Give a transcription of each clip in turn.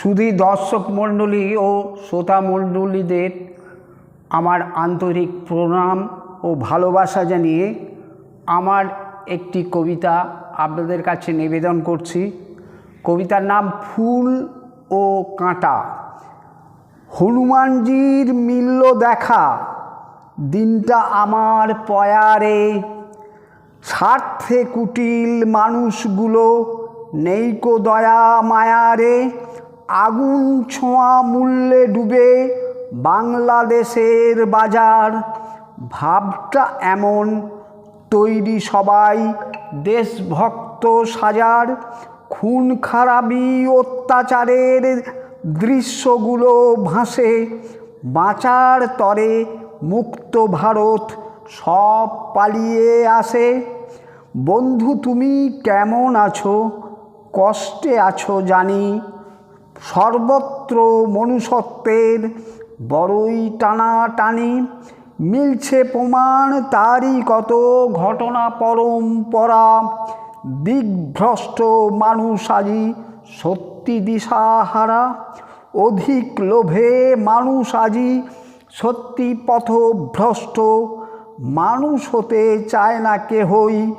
শুধু দর্শক মণ্ডলী ও শ্রোতা মণ্ডলীদের আমার আন্তরিক প্রণাম ও ভালোবাসা জানিয়ে আমার একটি কবিতা আপনাদের কাছে নিবেদন করছি। কবিতার নাম ফুল ও কাঁটা। হনুমানজির মিলল দেখা, দিনটা আমার পয়ারে। স্বার্থে কুটিল মানুষগুলো নেইকো দয়া মায়ারে। আগুন ছোঁয়া মূল্যে ডুবে বাংলাদেশের বাজার। ভাবটা এমন, তৈরি সবাই দেশভক্ত সাজার। খুন খারাপি অত্যাচারের দৃশ্যগুলো ভাসে। বাঁচার তরে মুক্ত ভারত সব পালিয়ে আসে। বন্ধু, তুমি কেমন আছো? কষ্টে আছো জানি। সর্বত্র মনুষ্যত্বের বড়ই টানাটানি। মিলছে প্রমাণ, তারই কত ঘটনা পরম্পরা। দিগ্ভ্রষ্ট মানুষ আজি সত্যি দিশাহারা। অধিক লোভে মানুষ আজি সত্যি পথভ্রষ্ট। মানুষ হতে চায় না কেহই,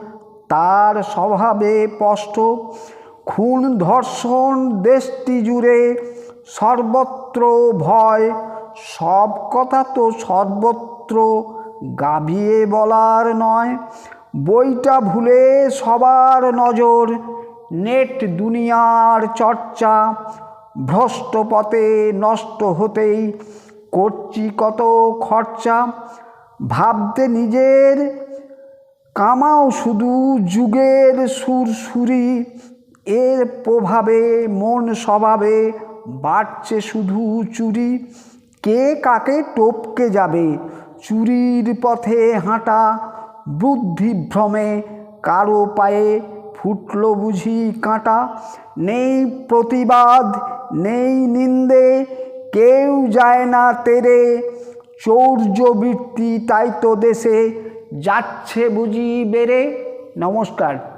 তার স্বভাবে স্পষ্ট। খুন, ধর্ষণ, দেশটি জুড়ে সর্বত্র ভয়। সব কথা তো সর্বত্র গাভিয়ে বলার নয়। বইটা ভুলে সবার নজর, নেট দুনিয়ার চর্চা। ভ্রষ্ট পথে নষ্ট হতেই করছি কত খরচা। ভাবতে নিজের, কামাও শুধু যুগের সুরসুরি। এর প্রভাবে, মন স্বভাবে বাড়ছে শুধু চুরি। কে কাকে টপকে যাবে? চুরির পথে হাঁটা বুদ্ধিভ্রমে কারও পায়ে ফুটলো বুঝি কাঁটা। নেই প্রতিবাদ, নেই নিন্দে, কেউ যায় না তেরে। চৌর্যবৃত্তি তাই তো দেশে, যাচ্ছে বুঝি বেড়ে। নমস্কার।